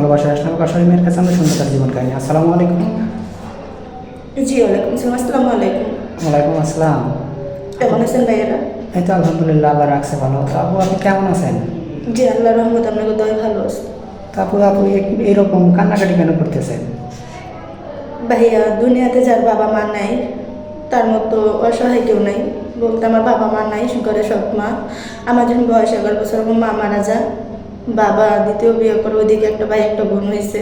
ভালোবাসা আসলাম কাশারি মেয়ের কাছে আমরা শুনতে তার জীবন কাহিনী। আসসালামু আলাইকুম। জি ওয়ালাইকুম সালাম আসসালামু আলাইকুম। ওয়ালাইকুম আসসালাম। কেমন আছেন ভাইয়েরা? এই তো আলহামদুলিল্লাহ আল্লাহ রাখছে ভালো। তো আপু আপনি কেমন আছেন? জি আল্লাহ রহমত আপনাকে দয় ভালো আছে। তো আপু আপু এক- এরকম কান্নাকাটি কেন করতেছেন? ভাইয়া দুনিয়াতে যার বাবা মা নাই তার মতো অসহায় কেউ নাই। বলতে আমার বাবা মা নাই ঘরে সৎ মা। আমার যখন বয়স এগারো বছর মা মারা যায় বাবা দ্বিতীয় বিয়ে করে ওইদিকে একটা ভাই, একটা বোন হয়েছে।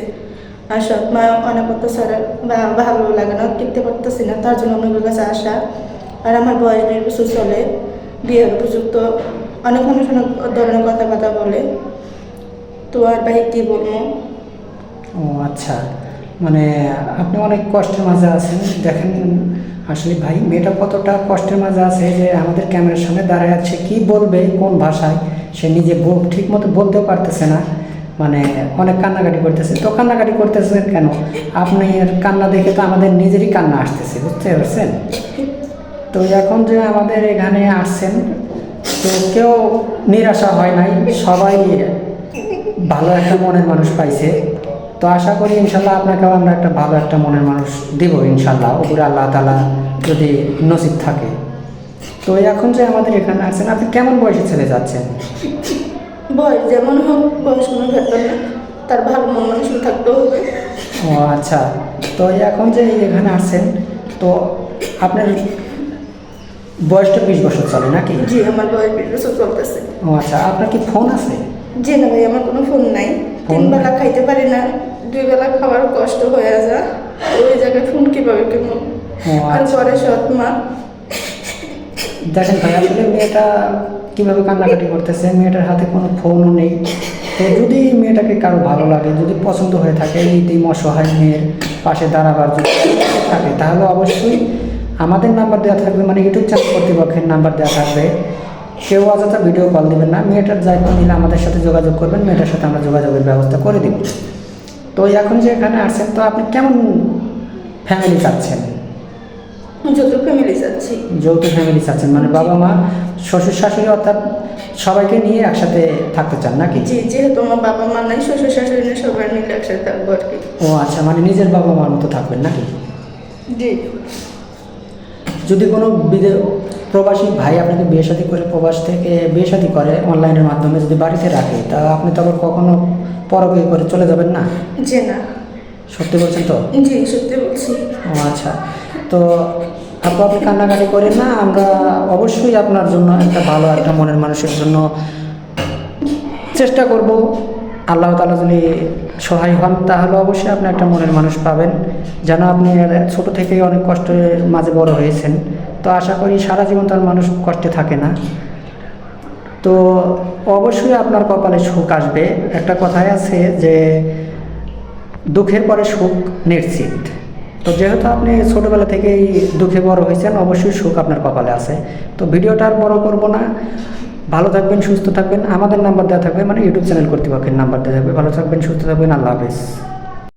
আর সৎ মা অনেক অত্যাচার বা ভালো লাগে না, টিকতে পারতেছি না, তার জন্য আপনাদের কাছে আসা। আর আমার বয়স দেড় বছর চলে, বিয়ের উপযুক্ত অনেক মানুষ অনেক ধরনের কথাবার্তা বলে। তো আর ভাই কী বলব? ও আচ্ছা মানে আপনি অনেক কষ্টের মাঝে আছেন, দেখেন আসলে ভাই মেয়েটা কতটা কষ্টের মাঝে আছে যে আমাদের ক্যামেরার সামনে দাঁড়ায় আছে, কি বলবে, কোন ভাষায়? সে নিজে ঠিক মতো বলতেও পারতেছে না। মানে অনেক কান্নাকাটি করতেছে। তো কান্নাকাটি করতেছেন কেন? আপনি কান্না দেখে তো আমাদের নিজেরই কান্না আসতেছে, বুঝতে পারছেন? তো এখন যে আমাদের এখানে আসছেন, তো কেউ নিরাশা হয় নাই। সবাই ভালো একটা মনের মানুষ পাইছে। তো আশা করি ইনশাল্লাহ আপনাকেও আমরা একটা ভালো একটা মনের মানুষ দিব ইনশাল্লাহ। উপরে আল্লাহ তালা যদি নসিব থাকে। তো এখন যে আমাদের এখানে আসছেন আপনি কেমন বয়সে ছেলে যাচ্ছেন? বয়স যেমন হোক বয়স কোনো ব্যাপার না। তার ভালো মন মানুষ থাকতেও হবে। ও আচ্ছা তো এখন যে এখানে আসছেন তো আপনার বয়সটা বিশ বছর চলে নাকি? জি আমার বয়স বিশ বছর চলতেছে। ও আচ্ছা আপনার কি ফোন আছে? জি না ভাই আমার কোনো ফোন নাই। তিন বেলা খাইতে পারি না। দুই বেলা খাওয়ার কষ্ট হয়ে যায় ওই জায়গায় ফোন কীভাবে ও আর আচ্ছা। সৎ মা। দেখেন ভাই, আসলে মেয়েটা কীভাবে কান্নাকাটি করতেছে, মেয়েটার হাতে কোনো ফোনও নেই। তো যদি মেয়েটাকে কারও ভালো লাগে, যদি পছন্দ হয়ে থাকে এই অসহায় মেয়ের পাশে দাঁড়াবার যদি থাকে, তাহলে অবশ্যই আমাদের নাম্বার দেওয়া থাকবে মানে ইউটিউব চ্যানেল কর্তৃপক্ষের নাম্বার দেওয়া থাকবে। কেউ অযথা ভিডিও কল দেবেন না, মেয়েটার দায়িত্ব নিলে আমাদের সাথে যোগাযোগ করবেন, মেয়েটার সাথে আমরা যোগাযোগের ব্যবস্থা করে দিব। তো এখন যে এখানে আসছেন, তো আপনি কেমন ফ্যামিলি চাচ্ছেন? যত ফ্যামিলি যাচ্ছি যৌথ ফ্যামিলি চাচ্ছেন মানে বাবা মা শ্বশুর শাশুড়ি অর্থাৎ সবাইকে নিয়ে একসাথে থাকতে চান নাকি? জি যেহেতু আমার বাবা মা নাই শ্বশুর শাশুড়ি নেই সবাই মিলে একসাথে থাকব আর কি। ও আচ্ছা মানে নিজের বাবা মার মতো থাকবেন নাকি? জি। যদি কোনো বিদে প্রবাসী ভাই আপনাকে বিয়ে শাদী করে প্রবাস থেকে বিয়ে শাদী করে অনলাইনের মাধ্যমে যদি বাড়িতে রাখে তা আপনি তো আবার কখনো পরকে করে চলে যাবেন না? যে না। সত্যি বলছেন তো? জি সত্যি বলছি। ও আচ্ছা। তো আপু আপনি কান্নাকাটি করেন না? আমরা অবশ্যই আপনার জন্য একটা ভালো একটা মনের মানুষের জন্য চেষ্টা করব। আল্লাহ তালা যদি সহায় হন তাহলে অবশ্যই আপনি একটা মনের মানুষ পাবেন। যেন আপনি ছোট থেকেই অনেক কষ্টের মাঝে বড় হয়েছেন। তো আশা করি সারা জীবন তার মানুষ কষ্টে থাকে না। তো অবশ্যই আপনার কপালে সুখ আসবে। একটা কথাই আছে যে দুঃখের পরে সুখ নিশ্চিত। তো যেহেতু আপনি ছোটোবেলা থেকেই দুঃখে বড় হয়েছেন, অবশ্যই সুখ আপনার কপালে আছে। তো ভিডিওটা আর বড় করব না। ভালো থাকবেন, সুস্থ থাকবেন। আমাদের নাম্বার দেওয়া থাকবে মানে ইউটিউব চ্যানেল কর্তৃপক্ষের নাম্বার দেওয়া থাকবে। ভালো থাকবেন, সুস্থ থাকবেন। আল্লাহ হাফেজ।